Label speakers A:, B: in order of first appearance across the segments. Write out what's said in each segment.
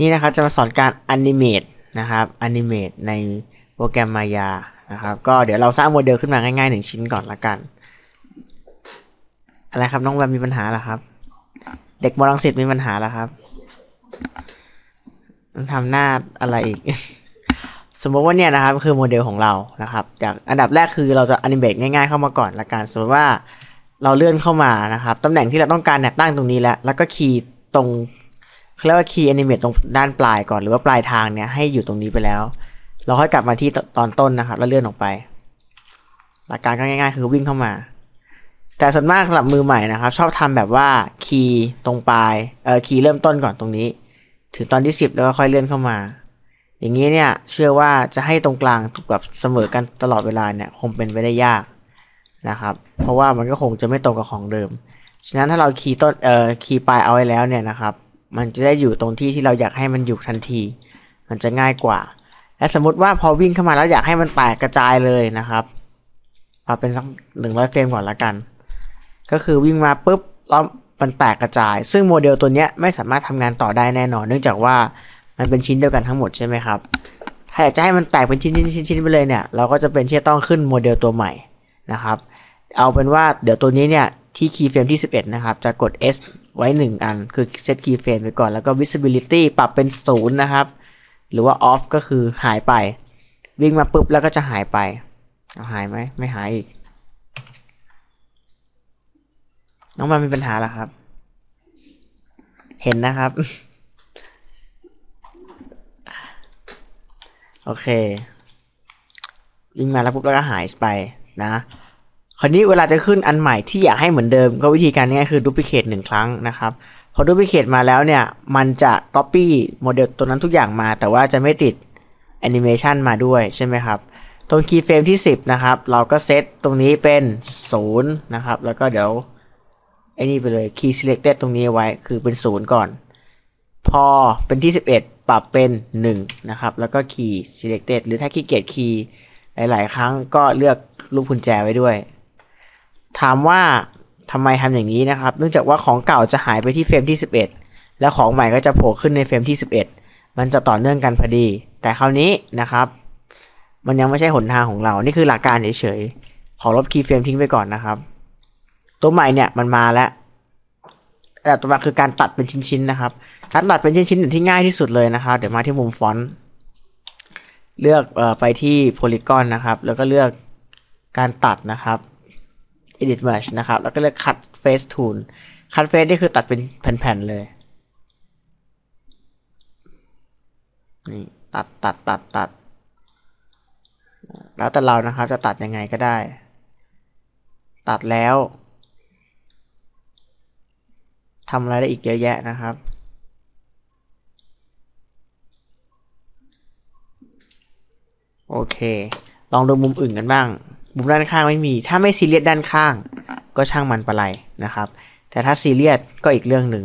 A: นี่นะครับจะมาสอนการอนิเมตนะครับอนิเมตในโปรแกรมมายานะครับก็เดี๋ยวเราสร้างโมเดลขึ้นมาง่ายๆหนึ่งชิ้นก่อนละกัน อะไรครับน้องแวมมีปัญหาเหรอครับ เด็กมรังสิตมีปัญหาเหรอครับมันทำหน้าอะไรอีก สมมติว่าเนี่ยนะครับคือโมเดลของเรานะครับจากอันดับแรกคือเราจะอนิเมตง่ายๆเข้ามาก่อนละกันสมมติว่าเราเลื่อนเข้ามานะครับตำแหน่งที่เราต้องการเนี่ยตั้งตรงนี้แล้ว แล้วก็คีย์ตรง เขาเรียกว่าคีย์แอนิเมตตรงด้านปลายก่อนหรือว่าปลายทางเนี่ยให้อยู่ตรงนี้ไปแล้ว เราค่อยกลับมาที่ตอนต้นนะครับ แล้วเลื่อนออกไป หลักการก็ง่ายๆ คือวิ่งเข้ามา แต่ส่วนมากสำหรับมือใหม่นะครับ ชอบทำแบบว่าคีย์ตรงปลายเออคีย์เริ่มต้นก่อนตรงนี้ ถึงตอนที่ 10 แล้วก็ค่อยเลื่อนเข้ามา อย่างนี้เนี่ยเชื่อว่าจะให้ตรงกลางถูกกับเสมอกันตลอดเวลาเนี่ยคงเป็นไปได้ยากนะครับ เพราะว่ามันก็คงจะไม่ตรงกับของเดิม ฉะนั้นถ้าเราคีย์ต้นเอ่อคีย์ปลายเอาไว้แล้วเนี่ยนะครับ มันจะได้อยู่ตรงที่ที่เราอยากให้มันอยู่ทันที มันจะง่ายกว่า และสมมติว่าพอวิ่งเข้ามาแล้วอยากให้มันแตกกระจายเลยนะครับเอาเป็นสักหนึ่งร้อยเฟรมก่อนละกัน ก็คือวิ่งมาปุ๊บแล้วมันแตกกระจาย ซึ่งโมเดลตัวนี้ไม่สามารถทำงานต่อได้แน่นอน เนื่องจากว่ามันเป็นชิ้นเดียวกันทั้งหมดใช่ไหมครับ ถ้าอยากจะให้มันแตกเป็นชิ้นชิ้นชิ้นไปเลยเนี่ย เราก็จะเป็นที่ต้องขึ้นโมเดลตัวใหม่นะครับ เอาเป็นว่าเดี๋ยวตัวนี้เนี่ยที่ keyframe ที่ 11 นะครับ จะกด S ไว้ 1 อัน คือ set keyframe ไปก่อน แล้วก็ visibility ปรับเป็น 0 นะครับ หรือว่า off ก็คือหายไป วิ่งมาปุ๊บแล้วก็จะหายไป เอาหายไหม ไม่หายอีก น้องมันมีปัญหาแล้วครับ เห็นนะครับ โอเค วิ่งมาแล้วปุ๊บแล้วก็หายไปนะ คราวนี้เวลาจะขึ้นอันใหม่ที่อยากให้เหมือนเดิม ก็วิธีการง่ายคือดู p ิเค e หนึ่งครั้งนะครับพอดู p ิเค e มาแล้วเนี่ย มันจะ copy โมเดลตัวนั้นทุกอย่างมา แต่ว่าจะไม่ติดแอนิเมชันมาด้วยใช่ไหมครับตรง keyframe ที่ 10 นะครับ เราก็เซตตรงนี้เป็น 0 นะครับ แล้วก็เดี๋ยวไอ้นี่ไปเลย key selected ตรงนี้ไว้คือเป็น 0 ก่อน พอเป็นที่ 11 ปรับเป็น 1 นะครับ แล้วก็ key selected หรือถ้าขี้เกียจ key หลาย ๆ ครั้งก็เลือกรูปกุญแจไว้ด้วย ถามว่าทำไมทำอย่างนี้นะครับ เนื่องจากว่าของเก่าจะหายไปที่เฟรมที่ 11 แล้วของใหม่ก็จะโผล่ขึ้นในเฟรมที่ 11 มันจะต่อเนื่องกันพอดี แต่คราวนี้นะครับ มันยังไม่ใช่หนทางของเรา นี่คือหลักการเฉยๆ ขอลบคีย์เฟรมทิ้งไปก่อนนะครับ ตัวใหม่เนี่ยมันมาแล้วแต่ตัวมาคือการตัดเป็นชิ้นๆนะครับการตัดเป็นชิ้นๆที่ง่ายที่สุดเลยนะครับ เดี๋ยวมาที่มุมฟอนต์ เลือกออไปที่โพลีกอนนะครับ แล้วก็เลือกการตัดนะครับ edit mesh นะครับ แล้วก็เลือก cut face tool cut face นี่คือตัดเป็นแผ่นๆเลย นี่ ตัดตัดตัดตัด แล้วแต่เรานะครับ จะตัดยังไงก็ได้ ตัดแล้วทำอะไรได้อีกเยอะแยะนะครับโอเค ลองดูมุมอื่นกันบ้าง มุมด้านข้างไม่มี ถ้าไม่ซีเรียสด้านข้าง ก็ช่างมันปะไรนะครับ แต่ถ้าซีเรียสก็อีกเรื่องหนึ่ง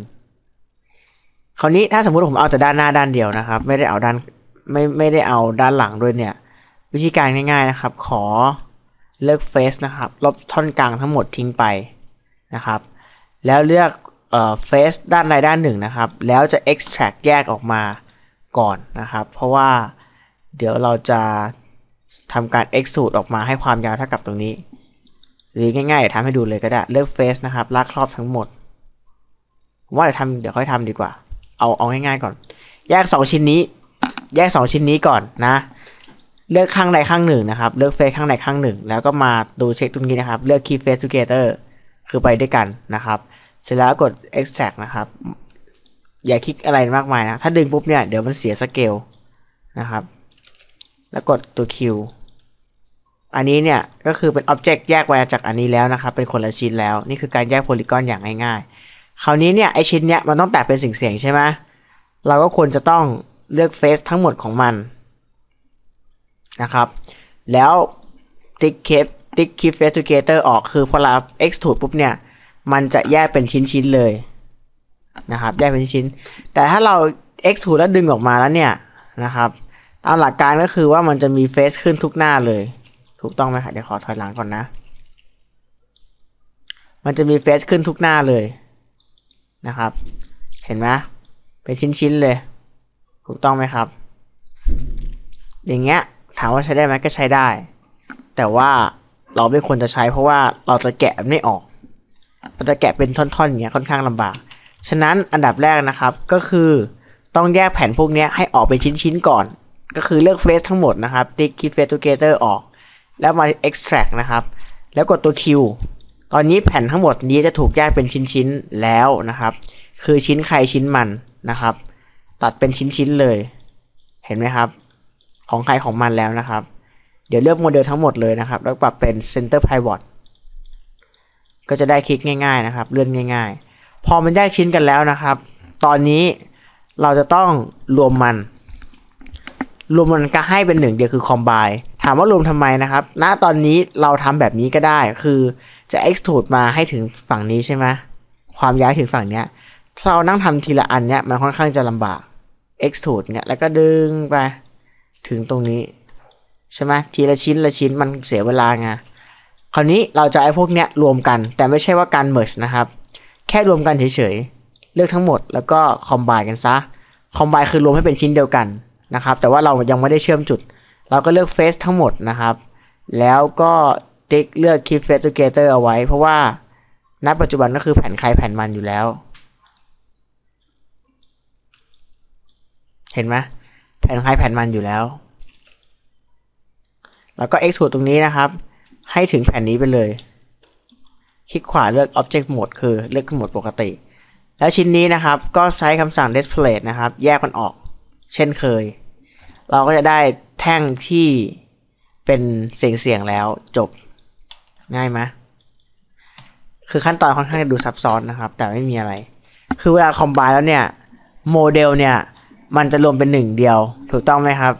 A: คราวนี้ถ้าสมมุติผมเอาแต่ด้านหน้าด้านเดียวนะครับ ไม่ได้เอาด้านไม่ไม่ได้เอาด้านหลังด้วยเนี่ย วิธีการง่าย ๆนะครับ ขอเลือกเฟสนะครับลบท่อนกลางทั้งหมดทิ้งไปนะครับ แล้วเลือกเอ่อเฟสด้านใดด้านหนึ่งนะครับ แล้วจะ extract แยกออกมาก่อนนะครับ เพราะว่าเดี๋ยวเราจะ ทำการ extrude ออกมาให้ความยาวเท่ากับตรงนี้ หรือง่ายๆทำให้ดูเลยก็ได้เลือกเฟสนะครับลากครอบทั้งหมดผมว่าเดี๋ยวทำเดี๋ยวค่อยทำดีกว่า เอาเอาง่ายๆก่อน แยก 2 ชิ้นนี้ แยก 2 ชิ้นนี้ก่อนนะ เลือกข้างใดข้างหนึ่งนะครับ เลือกเฟสข้างใดข้างหนึ่ง แล้วก็มาดูเช็คตรงนี้นะครับ เลือก keep face together คือไปด้วยกันนะครับ เสร็จแล้วกด extract นะครับ อย่าคลิกอะไรมากมายนะ ถ้าดึงปุ๊บเนี่ยเดี๋ยวมันเสียสเกลนะครับ แล้วกดตัว Q อันนี้เนี่ยก็คือเป็น Object แยกไว้จากอันนี้แล้วนะครับ เป็นคนละชิ้นแล้ว นี่คือการแยกโพลีกอนอย่างง่ายๆ คราวนี้เนี่ยไอชิ้นเนี้ยมันต้องแตกเป็นสิ่งเสียงใช่ไหมเราก็ควรจะต้องเลือกเฟสทั้งหมดของมันนะครับ แล้วติ๊กเคปติ๊กคีเฟสตูเกเตอร์ออกคือพอเรา extrude ปุ๊บเนี่ย มันจะแยกเป็นชิ้นๆเลยนะครับแยกเป็นชิ้น แต่ถ้าเรา extrude แล้วดึงออกมาแล้วเนี่ยนะครับตามหลักการก็คือว่ามันจะมีเฟซขึ้นทุกหน้าเลย ถูกต้องไหมครับเดี๋ยวขอถอยหลังก่อนนะ มันจะมีเฟซขึ้นทุกหน้าเลยนะครับ เห็นไหมเป็นชิ้นๆเลย ถูกต้องไหมครับ อย่างเงี้ยถามว่าใช้ได้ไหมก็ใช้ได้ แต่ว่าเราไม่ควรจะใช้เพราะว่าเราจะแกะไม่ออก เราจะแกะเป็นท่อนๆอย่างเงี้ยค่อนข้างลำบาก ฉะนั้นอันดับแรกนะครับก็คือต้องแยกแผ่นพวกเนี้ยให้ออกเป็นชิ้นๆก่อน ก็คือเลือกเฟสทั้งหมดนะครับติ๊ก keep face together ออก แล้วมา extract นะครับ แล้วกดตัว Q ตอนนี้แผ่นทั้งหมดนี้จะถูกแยกเป็นชิ้นๆแล้วนะครับ คือชิ้นใครชิ้นมันนะครับ ตัดเป็นชิ้นๆเลย เห็นไหมครับ ของใครของมันแล้วนะครับ เดี๋ยวเลือกโมเดลทั้งหมดเลยนะครับ แล้วปรับเป็น center pivot ก็จะได้คลิกง่าย ๆนะครับ เลื่อนง่าย ๆ พอมันแยกชิ้นกันแล้วนะครับ ตอนนี้เราจะต้องรวมมัน รวมมันก็ให้เป็นหนึ่งเดียวคือ combine ามว่ารวมทำไมนะครับ ณ ตอนนี้เราทำแบบนี้ก็ได้ คือจะ extrude มาให้ถึงฝั่งนี้ใช่ไหมความย้ายถึงฝั่งเนี้ย ถ้าเรานั่งทำทีละอันเนี้ยมันค่อนข้างจะลำบาก extrude เนี้ยแล้วก็ดึงไปถึงตรงนี้ใช่ไหมทีละชิ้นละชิ้นมันเสียเวลาไง คราวนี้เราจะไอ้พวกเนี้ยรวมกัน แต่ไม่ใช่ว่าการ merge นะครับ แค่รวมกันเฉยๆ เลือกทั้งหมดแล้วก็ combine กันซะ combine คือรวมให้เป็นชิ้นเดียวกันนะครับ แต่ว่าเรายังไม่ได้เชื่อมจุด เราก็เลือก face ทั้งหมดนะครับ แล้วก็ติ๊กเลือก keep face together เอาไว้ เพราะว่าณปัจจุบันก็คือแผ่นใครแผ่นมันอยู่แล้ว เห็นไหมแผ่นใครแผ่นมันอยู่แล้ว แล้วก็ extrude ตรงนี้นะครับ ให้ถึงแผ่นนี้ไปเลย คลิกขวาเลือก object mode คือเลือกโหมดปกติ แล้วชิ้นนี้นะครับ ก็ใช้คำสั่ง display นะครับ แยกมันออก เช่นเคย เราก็จะได้ แท่งที่เป็นเสียงๆแล้วจบง่ายไหมคือขั้นตอนค่อนข้างจะดูซับซ้อนนะครับ แต่ไม่มีอะไร คือเวลาคอมไบแล้วเนี่ยโมเดลเนี่ย มันจะรวมเป็นหนึ่งเดียว ถูกต้องไหมครับ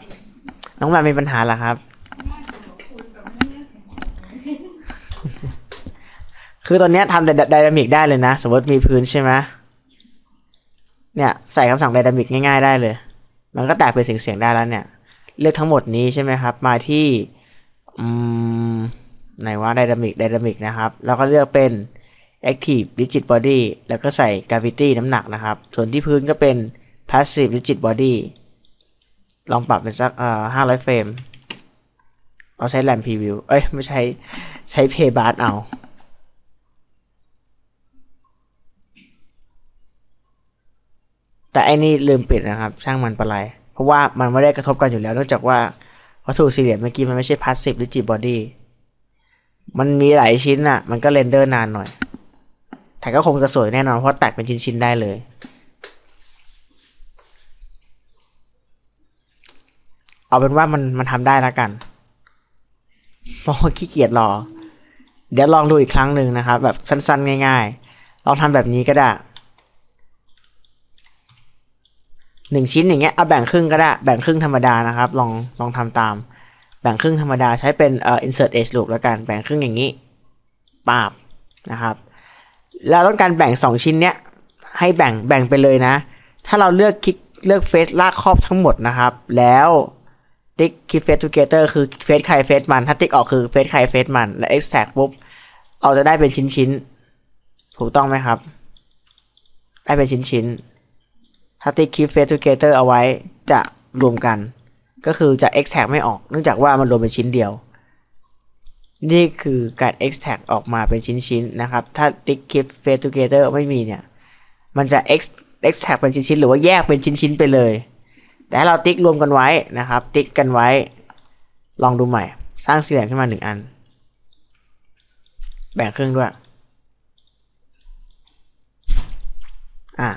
A: น้องแมนมีปัญหาหรอครับ คือตอนนี้ทำแต่ไดนามิกได้เลยนะ สมมติมีพื้นใช่ไหมเนี่ย ใส่คำสั่งไดนามิกง่ายๆได้เลย มันก็แตกเป็นเสียงๆได้แล้วเนี่ย เลือกทั้งหมดนี้ใช่ไหมครับ มาที่ไหนว่าไดนามิกไดนามิกนะครับ แล้วก็เลือกเป็น active rigid body แล้วก็ใส่ gravity น้ำหนักนะครับ ส่วนที่พื้นก็เป็น passive rigid body ลองปรับเป็นสักเอ่อห้าร้อยเฟรม เราใช้ RAM preview เอ้ย ไม่ใช้ ใช้ paybar เอา แต่ไอ้นี่ลืมปิดนะครับ ช่างมันปะไร ราะว่ามันไม่ได้กระทบกันอยู่แล้วเนื่องจากว่าวัตถุสี่เหลี่ยมเมื่อกี้มันไม่ใช่ passive rigid body มันมีหลายชิ้นอะ่ะ มันก็เรนเดอร์นานหน่อย แต่ก็คงจะสวยแน่นอนเพราะแตกเป็นชิ้นๆได้เลย เอาเป็นว่ามันมันทำได้แล้วกันเพราะว่าขี้เกียจรอ เดี๋ยวลองดูอีกครั้งหนึ่งนะครับ แบบสั้นๆ ง่าย ๆ ลองทำแบบนี้ก็ได้ หนึ่งชิ้นอย่างเงี้ยเอาแบ่งครึ่งก็ได้แบ่งครึ่งธรรมดานะครับ ลองลองทำตาม แบ่งครึ่งธรรมดาใช้เป็นเอ่อ insert edge loop แล้วกันแบ่งครึ่งอย่างนี้ปาบนะครับ แล้วต้องการแบ่ง 2 ชิ้นเนี้ยให้แบ่งแบ่งไปเลยนะ ถ้าเราเลือกคลิกเลือกเฟซลากครอบทั้งหมดนะครับ แล้วติ๊กคลิกเฟซ together คือเฟซใครเฟซมัน ถ้าติ๊กออกคือเฟซใครเฟซมัน และ extract ปุ๊บเราจะได้เป็นชิ้นๆถูกต้องไหมครับ ได้เป็นชิ้นๆ ถ้าติ๊ก keep face together เอาไว้จะรวมกัน ก็คือจะ extract ไม่ออก เนื่องจากว่ามันรวมเป็นชิ้นเดียว นี่คือการ extract ออกมาเป็นชิ้นๆนะครับ ถ้าติ๊ก keep face together ไม่มีเนี่ย มันจะ extract เป็นชิ้นๆหรือว่าแยกเป็นชิ้นๆไปเลย แต่เราติ๊กรวมกันไว้นะครับ ติ๊กกันไว้ ลองดูใหม่ สร้างสี่เหลี่ยมขึ้นมาหนึ่งอัน แบ่งครึ่งด้วย อ่า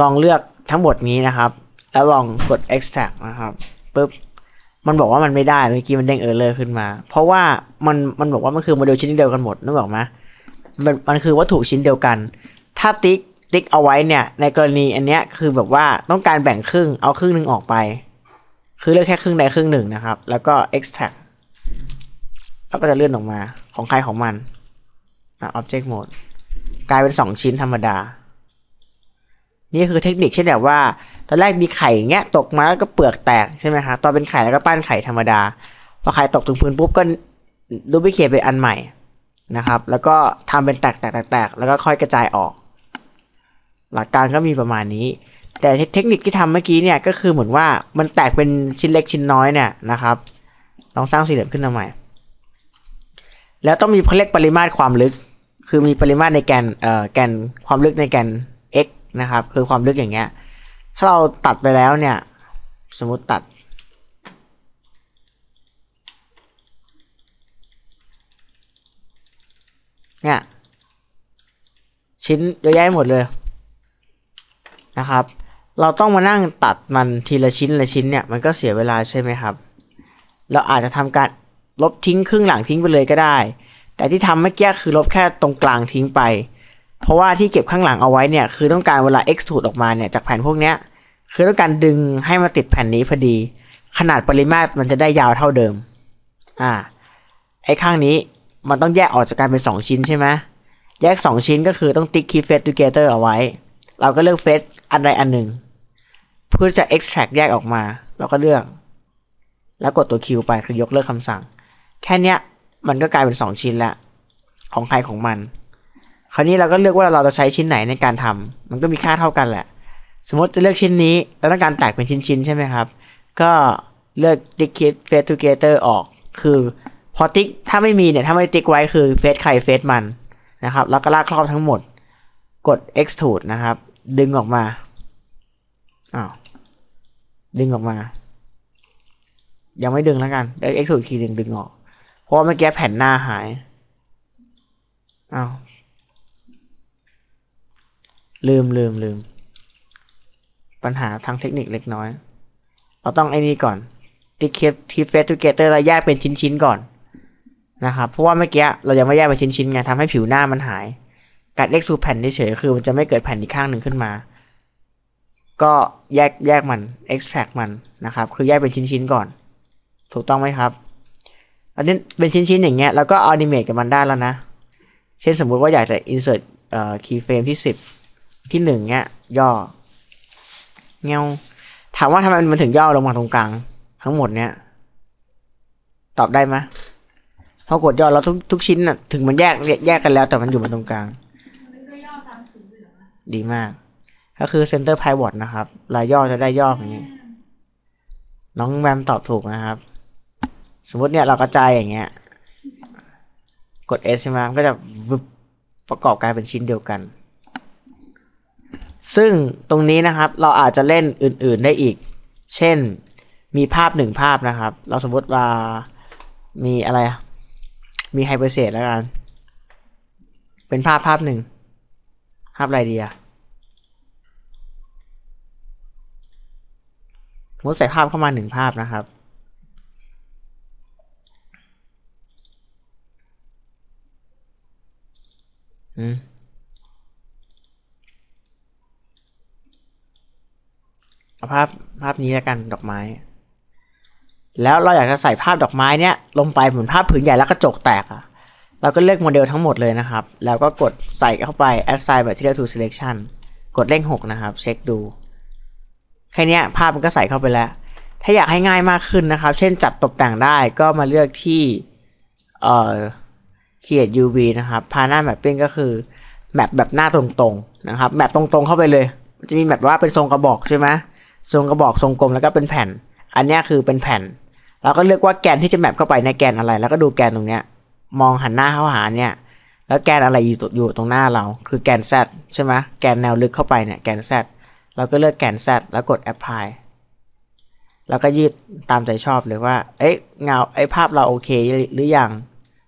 A: ลองเลือกทั้งหมดนี้นะครับ แล้วลองกด extract นะครับปุ๊บมันบอกว่ามันไม่ได้เมื่อกี้มันเด้งเออร์เลอร์ขึ้นมา เพราะว่ามันมันบอกว่ามันคือโมเดลชิ้นเดียวกันหมดนึกออกไหมมันมันคือวัตถุชิ้นเดียวกัน ถ้าติ๊กติ๊กเอาไว้เนี่ย ในกรณีอันเนี้ยคือแบบว่าต้องการแบ่งครึ่งเอาครึ่งหนึ่งออกไป คือเลือกแค่ครึ่งใดครึ่งหนึ่งนะครับ แล้วก็ extract แล้วก็จะเลื่อนออกมาของใครของมันอะ object mode กลายเป็น 2 ชิ้นธรรมดา นี่คือเทคนิคเช่นแบบว่า ตอนแรกมีไข่เงี้ยตกมาแล้วก็เปลือกแตกใช่ไหมครับตอนเป็นไข่แล้วก็ปั้นไข่ธรรมดาพอไข่ตกถึงพื้นปุ๊บก็ดูไปเขียนเป็นอันใหม่นะครับ แล้วก็ทำเป็นแตกแตกแตกแตกแล้วก็ค่อยกระจายออก หลักการก็มีประมาณนี้ แต่เทคนิคที่ทำเมื่อกี้เนี่ยก็คือเหมือนว่ามันแตกเป็นชิ้นเล็กชิ้นน้อยเนี่ยนะครับลองสร้างสี่เหลี่ยมขึ้นมาใหม่ แล้วต้องมีเขาเรียกปริมาตรความลึก คือมีปริมาตรในแกนเอ่อแกนความลึกในแกน นะครับ คือความลึกอย่างเงี้ย ถ้าเราตัดไปแล้วเนี่ย สมมติตัด เนี่ย ชิ้นเยอะแยะหมดเลยนะครับ เราต้องมานั่งตัดมันทีละชิ้นละชิ้นเนี่ย มันก็เสียเวลาใช่ไหมครับ เราอาจจะทำการลบทิ้งครึ่งหลังทิ้งไปเลยก็ได้ แต่ที่ทำเมื่อกี้คือลบแค่ตรงกลางทิ้งไป เพราะว่าที่เก็บข้างหลังเอาไว้เนี่ยคือต้องการเวลา extrude ออกมาเนี่ยจากแผ่นพวกเนี้ยคือต้องการดึงให้มาติดแผ่นนี้พอดี ขนาดปริมาตรมันจะได้ยาวเท่าเดิมอ่าไอ้ข้างนี้มันต้องแยกออกจากกันเป็น 2 ชิ้นใช่ไหมแยก 2 ชิ้นก็คือต้องติ๊ก keep face together เอาไว้ เราก็เลือก face อันใดอันหนึ่ง เพื่อจะ extract แยกออกมา เราก็เลือก แล้วกดตัว Q ไปคือยกเลิกคำสั่ง แค่เนี้ยมันก็กลายเป็น 2 ชิ้นล้วของใครของมัน คราวนี้เราก็เลือกว่าเราจะใช้ชิ้นไหนในการทำมันก็มีค่าเท่ากันแหละ สมมติจะเลือกชิ้นนี้แล้วต้องการแตกเป็นชิ้นๆใช่ไหมครับ ก็เลือกติ๊กคิดเฟสทูเกเตอร์ออก คือพอติ๊กถ้าไม่มีเนี่ยถ้าไม่ติ๊กไว้คือเฟสใครเฟสมันนะครับ แล้วก็ลากครอบทั้งหมด กด extrude นะครับ ดึงออกมาอ้าวดึงออกมา ยังไม่ดึงแล้วกันเดี๋ยว extrude คีดึงดึงออก เพราะว่าเมื่อกี้แผ่นหน้าหายอ้าว ลืมลืมลืม ปัญหาทางเทคนิคเล็กน้อย เราต้องไอ้นี่ก่อนติเคปทีเฟสตูเกเตอร์เราแยกเป็นชิ้นๆก่อนนะครับ เพราะว่าเมื่อกี้เรายังไม่แยกเป็นชิ้นๆไงทำให้ผิวหน้ามันหายการเอ็กซูแผ่นเฉยๆคือมันจะไม่เกิดแผ่นอีกข้างหนึ่งขึ้นมา ก็แยกแยกมัน extract มันนะครับ คือแยกเป็นชิ้นๆก่อน ถูกต้องไหมครับ อันนี้เป็นชิ้นๆอย่างเงี้ยแล้วก็เอา animate กับมันได้แล้วนะ เช่นสมมุติว่าอยากจะ insert เอ่อ keyframe ที่ 10 ที่1เงี้ย ย่อ เงาถามว่าทำไมมันถึงย่อลงมาตรงกลาง ทั้งหมดเนี้ยตอบได้ไหมพอกดย่อแล้วทุกทุกชิ้นน่ะถึงมันแยกแยกกันแล้ว แต่มันอยู่มาตรงกลาง
B: มันก็ย่อตามสีเหลืองอะ
A: ดีมาก ก็คือ center pivot นะครับลายย่อจะได้ย่ออย่างนี้ น้องแวมตอบถูกนะครับ สมมติเนี่ยเรากระจายอย่างเงี้ย กด S ใช่ไหมมันก็จะประกอบกลายเป็นชิ้นเดียวกัน ซึ่งตรงนี้นะครับเราอาจจะเล่นอื่นๆได้อีก เช่นมีภาพหนึ่งภาพนะครับ เราสมมติว่ามีอะไร มีไฮเปอร์เซแล้วกัน เป็นภาพภาพหนึ่ง ภาพอะไรดีอะสมมติใส่ภาพเข้ามาหนึ่งภาพนะครับ อืม เอา ภาพภาพนี้แล้วกันดอกไม้ แล้วเราอยากจะใส่ภาพดอกไม้เนี้ยลงไปเหมือนภาพผืนใหญ่แล้วกระจกแตกอะเราก็เลือกโมเดลทั้งหมดเลยนะครับ แล้วก็กดใส่เข้าไป assign material to selection กดเลข6นะครับ เช็คดู แค่นี้ภาพมันก็ใส่เข้าไปแล้ว ถ้าอยากให้ง่ายมากขึ้นนะครับ เช่นจัดตกแต่งได้ก็มาเลือกที่เอ่อ create UV นะครับพาหน้า mapping ก็คือแมปแบบหน้าตรงๆนะครับแมปตรงๆเข้าไปเลย จะมีแมปว่าเป็นทรงกระบอกใช่ไหม ทรงกระบอกทรงกลมแล้วก็เป็นแผ่น อันนี้คือเป็นแผ่น เราก็เลือกว่าแกนที่จะแมปเข้าไปในแกนอะไร แล้วก็ดูแกนตรงเนี้ย มองหันหน้าเข้าหาเนี่ย แล้วแกนอะไรอยู่ตอยู่ตรงหน้าเรา คือแกน Z ใช่ไหมแกนแนวลึกเข้าไปเนี่ย แกน Z เราก็เลือกแกน Z แล้วกด apply แล้วก็ยืดตามใจชอบเลยว่า เอ๊ะเงาไอ้ภาพเราโอเคหรือยัง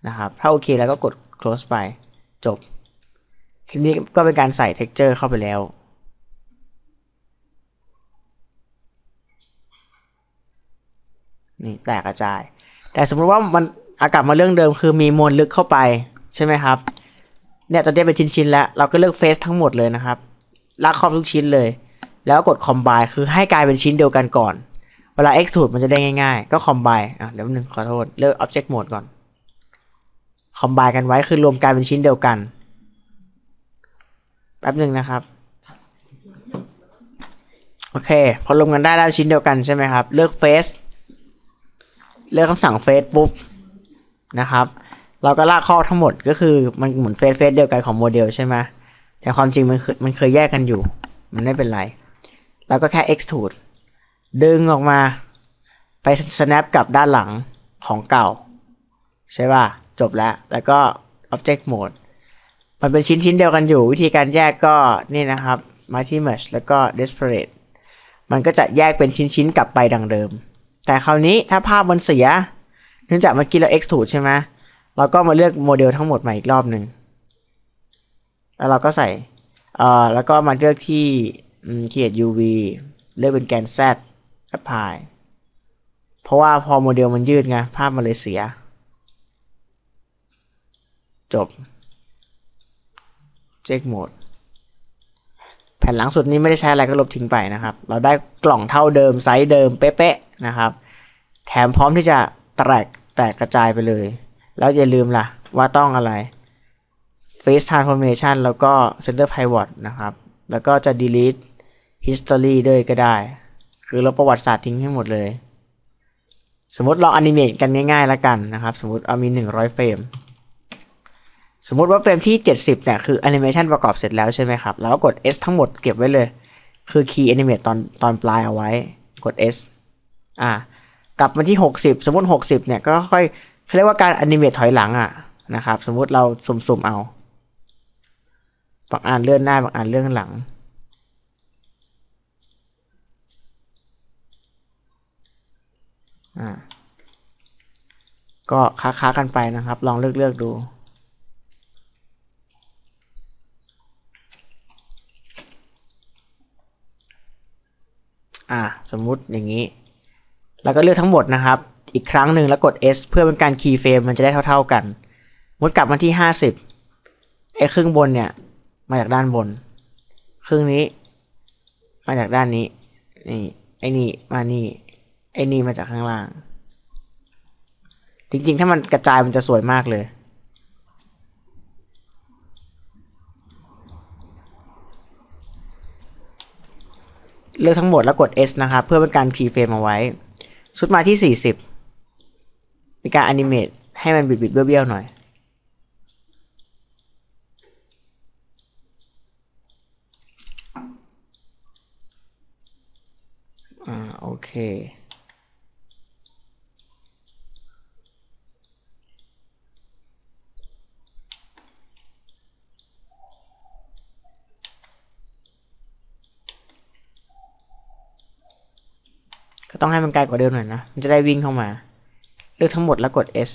A: นะครับ ถ้าโอเคแล้วก็กด close ไป จบ ทีนี้ก็เป็นการใส่ texture เข้าไปแล้ว นี่แตกกระจาย แต่สมมติว่ามันอากลับมาเรื่องเดิมคือมีมวลลึกเข้าไปใช่ไหมครับ เนี่ยตอนนี้เป็นชิ้นๆแล้ว เราก็เลือกเฟซทั้งหมดเลยนะครับลากครอบทุกชิ้นเลย แล้วกด combine คือให้กลายเป็นชิ้นเดียวกันก่อน เวลา extrude มันจะได้ง่ายๆ ก็ combine อะเดี๋ยวหนึ่งขอโทษเลือก object mode ก่อน combine กันไว้คือรวมกลายเป็นชิ้นเดียวกันแป๊บหนึ่งนะครับโอเค พอรวมกันได้แล้วชิ้นเดียวกันใช่ไหมครับ เลือก face เลือกคำสั่ง face ปุ๊บนะครับ เราก็ลากข้อทั้งหมดก็คือมันเหมือนเฟซเฟซเดียวกันของโมเดลใช่ไหมแต่ความจริงมันมันเคยแยกกันอยู่ มันไม่เป็นไรเราแล้วก็แค่ extrude ดึงออกมาไป snap กับด้านหลังของเก่า ใช่ป่ะ จบแล้ว แล้วก็ object mode มันเป็นชิ้นชิ้นเดียวกันอยู่ วิธีการแยกก็นี่นะครับมาที่ merge แล้วก็ disparate มันก็จะแยกเป็นชิ้นชิ้นกลับไปดังเดิม แต่คราวนี้ถ้าภาพมันเสีย เนื่องจากเมื่อกี้เรา extrude ใช่ไหมเราก็มาเลือกโมเดลทั้งหมดใหม่อีกรอบหนึ่งแล้วเราก็ใส่เอ่อแล้วก็มาเลือกที่อืม create UV เลือกเป็นแกน Z apply เพราะว่าพอโมเดลมันยืดไงภาพมันเลยเสีย จบเช็คโหมดแผ่นหลังสุดนี้ไม่ได้ใช้อะไรก็ลบทิ้งไปนะครับ เราได้กล่องเท่าเดิมไซส์เดิมเป๊ะ นะครับ แถมพร้อมที่จะแตกแตกกระจายไปเลย แล้วอย่าลืมล่ะว่าต้องอะไร Face Transformation แล้วก็ Center Pivot นะครับ แล้วก็จะ delete history ด้วยก็ได้ คือลบประวัติศาสตร์ทิ้งให้หมดเลย สมมติเราอนิเมตกันง่ายๆแล้วกันนะครับ สมมติเอามี 100 เฟรม สมมติว่าเฟรมที่ 70 เนี่ย คือแอนิเมชันประกอบเสร็จแล้วใช่ไหมครับแล้วก็กด S ทั้งหมดเก็บไว้เลย คือ Key Animate ตอนตอนปลายเอาไว้ กด S อ่ากลับมาที่ 60 สมมติ 60 เนี่ย ก็ค่อยเขาเรียกว่าการอนิเมตถอยหลังอะนะครับ สมมุติเราสุ่มๆเอาบางอันเลื่อนหน้าบางอันเลื่อนหลัง อ่า ก็ค้าๆกันไปนะครับ ลองเลือกเลือกดูอ่าสมมุติอย่างนี้ แล้วก็เลือกทั้งหมดนะครับ อีกครั้งหนึ่งแล้วกด S เพื่อเป็นการคีย์เฟรมมันจะได้เท่า ๆกันมุดกลับมาที่ 50ไอ้ครึ่งบนเนี่ย มาจากด้านบน ครึ่งนี้ มาจากด้านนี้ นี่ ไอ้นี่ มานี่ ไอ้นี่มาจากข้างล่าง จริงๆ ถ้ามันกระจายมันจะสวยมากเลยเลือกทั้งหมดแล้วกด S นะครับ เพื่อเป็นการคีย์เฟรมเอาไว้ ชุดมาที่ 40 มีการอนิเมตให้มันบิดๆเบี้ยวๆหน่อยอ่าโอเค ต้องให้มันไกลกว่าเดิมหน่อยนะ มันจะได้วิ่งเข้ามา เลือกทั้งหมดแล้วกด S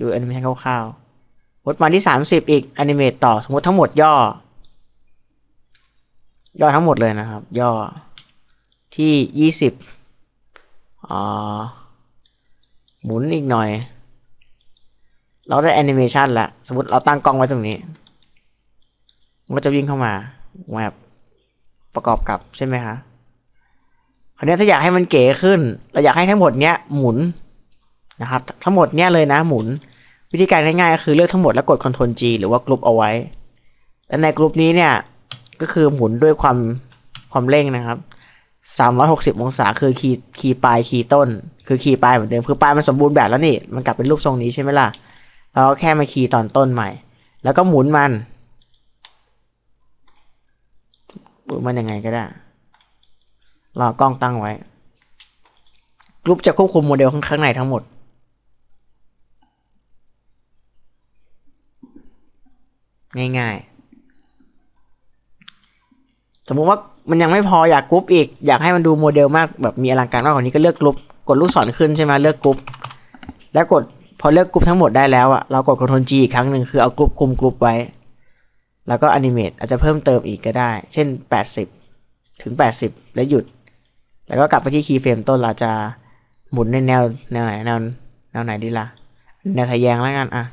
A: ดูแอนิเมชันคร่าวๆวดมาที่ 30 อีกแอนิเมตต่อ สมมติทั้งหมดย่อ ย่อทั้งหมดเลยนะครับ ย่อที่ 20อ่าหมุนอีกหน่อย เราได้แอนิเมชันล้วสมมติเราตั้งกล้องไว้ตรงนี้ มันก็จะวิ่งเข้ามาแวบ ประกอบกับใช่ไหมคะคราวนี้ถ้าอยากให้มันเก๋ขึ้น เราอยากให้ทั้งหมดเนี้ยหมุนนะครับ ทั้งหมดเนี้ยเลยนะหมุน วิธีการง่ายๆก็คือเลือกทั้งหมดแล้วกด Ctrl G หรือว่ากรุ๊ปเอาไว้ และในกรุ๊ปนี้เนี่ยก็คือหมุนด้วยความความเร่งนะครับ360 องศาคือคีย์คีย์ปลายคีย์ต้น คือคีย์ปลายเหมือนเดิมคือปลายมันสมบูรณ์แบบแล้วนี่มันกลับเป็นรูปทรงนี้ใช่ไหมล่ะเราก็แค่มาคีย์ตอนต้นใหม่ แล้วก็หมุนมัน หมุนมันยังไงก็ได้รอกล้องตั้งไว้กรุ๊ปจะควบคุมโมเดลข้างในทั้งหมด ง่ายๆ สมมุติว่ามันยังไม่พออยากกรุ๊ปอีก อยากให้มันดูโมเดลมากแบบมีอลังการมากกว่านี้ก็เลือกกรุ๊ปกดลูกศรขึ้นใช่ไหมเลือกกรุ๊ปแล้วกดพอเลือกกรุ๊ปทั้งหมดได้แล้วอะเรากด Ctrl G อีกครั้งหนึ่งคือเอากรุ๊ปคุมกรุ๊ปไว้ แล้วก็อนิเมตอาจจะเพิ่มเติมอีกก็ได้ เช่น 80 ถึง 80 แล้วหยุด แล้วก็กลับไปที่คีย์เฟรมต้นเราจะหมุนในแนวแนวไหนแนวแนวไหนดีล่ะ แนวทะแยงแล้วกันอะ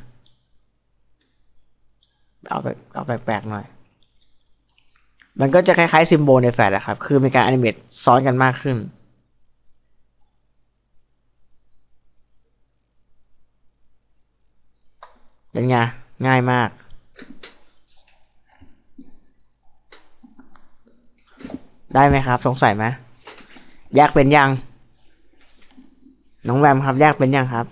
A: เอาไปเอาแปลกๆหน่อย มันก็จะคล้ายๆซิมโบลในแฟลชอะครับ คือมีการอนิเมตซ้อนกันมากขึ้นเป็นไงง่ายมาก ได้ไหมครับ สงสัยไหมแยกเป็นยัง น้องแวมครับ แยกเป็นยังครับ